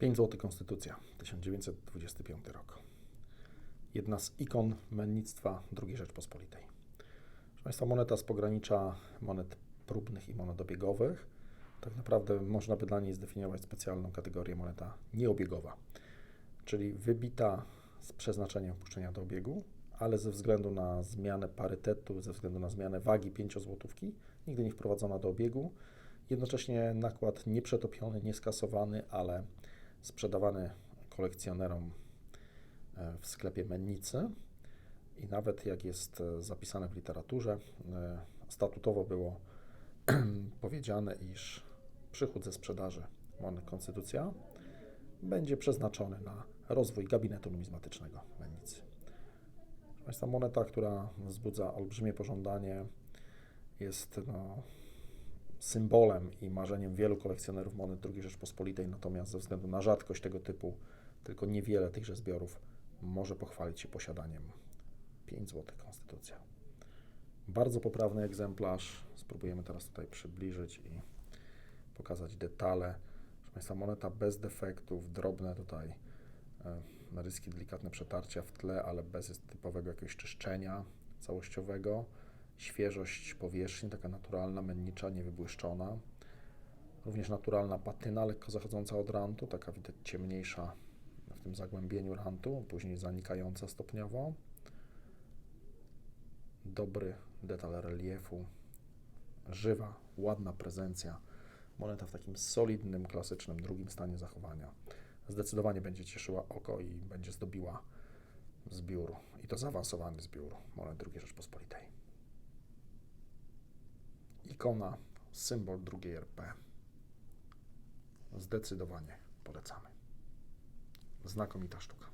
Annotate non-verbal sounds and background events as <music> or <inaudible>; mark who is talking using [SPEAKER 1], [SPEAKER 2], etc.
[SPEAKER 1] 5 zł Konstytucja, 1925 rok. Jedna z ikon mennictwa II Rzeczpospolitej. Proszę Państwa, moneta z pogranicza monet próbnych i monet obiegowych. Tak naprawdę można by dla niej zdefiniować specjalną kategorię moneta nieobiegowa, czyli wybita z przeznaczeniem wpuszczenia do obiegu, ale ze względu na zmianę parytetu, ze względu na zmianę wagi 5 złotówki, nigdy nie wprowadzona do obiegu. Jednocześnie nakład nieprzetopiony, nieskasowany, ale sprzedawany kolekcjonerom e, w sklepie Mennicy. I nawet jak jest e, zapisane w literaturze, e, statutowo było <clears throat> powiedziane, iż przychód ze sprzedaży monet Konstytucja będzie przeznaczony na rozwój gabinetu numizmatycznego Mennicy. Proszę Państwa, moneta, która wzbudza olbrzymie pożądanie, jest no, symbolem i marzeniem wielu kolekcjonerów monet II Rzeczpospolitej, natomiast ze względu na rzadkość tego typu, tylko niewiele tychże zbiorów może pochwalić się posiadaniem 5 zł Konstytucja. Bardzo poprawny egzemplarz. Spróbujemy teraz tutaj przybliżyć i pokazać detale. Proszę Państwa, moneta bez defektów, drobne tutaj e, naryski, delikatne przetarcia w tle, ale bez typowego jakiegoś czyszczenia całościowego. Świeżość powierzchni, taka naturalna, mennicza, niewybłyszczona. Również naturalna patyna, lekko zachodząca od rantu, taka widać ciemniejsza w tym zagłębieniu rantu, później zanikająca stopniowo. Dobry detal reliefu, żywa, ładna prezencja. Moneta w takim solidnym, klasycznym drugim stanie zachowania. Zdecydowanie będzie cieszyła oko i będzie zdobiła zbiór, i to zaawansowany zbiór monet II Rzeczpospolitej. Ikona, symbol drugiej RP. Zdecydowanie polecamy. Znakomita sztuka.